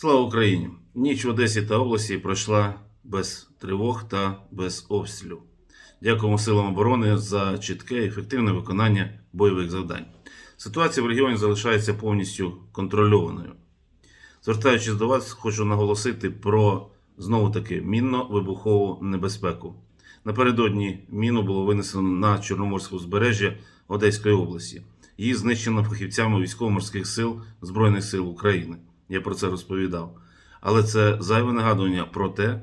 Слава Україні! Ніч в Одесі та області пройшла без тривог та без обстрілів. Дякуємо силам оборони за чітке і ефективне виконання бойових завдань. Ситуація в регіоні залишається повністю контрольованою. Звертаючись до вас, хочу наголосити про знову таки мінно-вибухову небезпеку. Напередодні міну було винесено на Чорноморське узбережжя Одеської області. Її знищено фахівцями військово-морських сил Збройних сил України. Я про це розповідав. Але це зайве нагадування про те,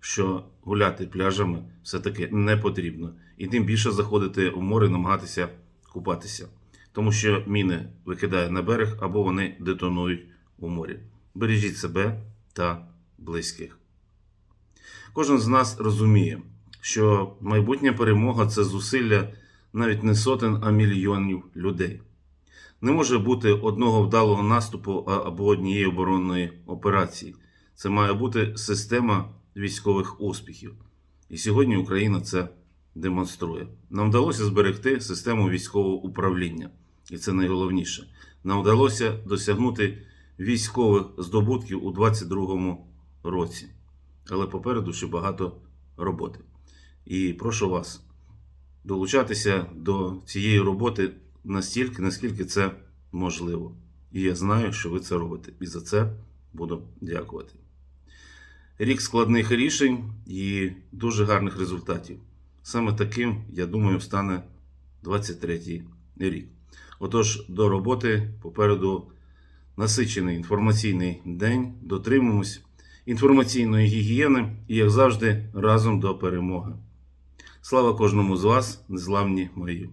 що гуляти пляжами все-таки не потрібно. І тим більше заходити у море намагатися купатися. Тому що міни викидає на берег або вони детонують у морі. Бережіть себе та близьких. Кожен з нас розуміє, що майбутня перемога це зусилля навіть не сотень, а мільйонів людей. Не може бути одного вдалого наступу або однієї оборонної операції. Це має бути система військових успіхів. І сьогодні Україна це демонструє. Нам вдалося зберегти систему військового управління, і це найголовніше. Нам вдалося досягнути військових здобутків у 2022 році. Але попереду ще багато роботи. І прошу вас долучатися до цієї роботи настільки, наскільки це можливо. І я знаю, що ви це робите. І за це буду дякувати. Рік складних рішень і дуже гарних результатів. Саме таким, я думаю, стане 23-й рік. Отож, до роботи попереду насичений інформаційний день. Дотримуємось інформаційної гігієни і, як завжди, разом до перемоги. Слава кожному з вас, незламні мої.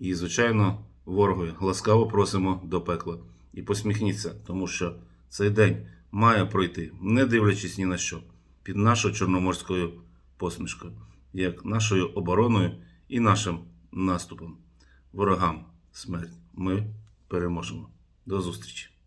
І, звичайно, ворогові ласкаво просимо до пекла. І посміхніться, тому що цей день має пройти, не дивлячись ні на що, під нашою чорноморською посмішкою, як нашою обороною і нашим наступом. Ворогам смерть. Ми переможемо. До зустрічі!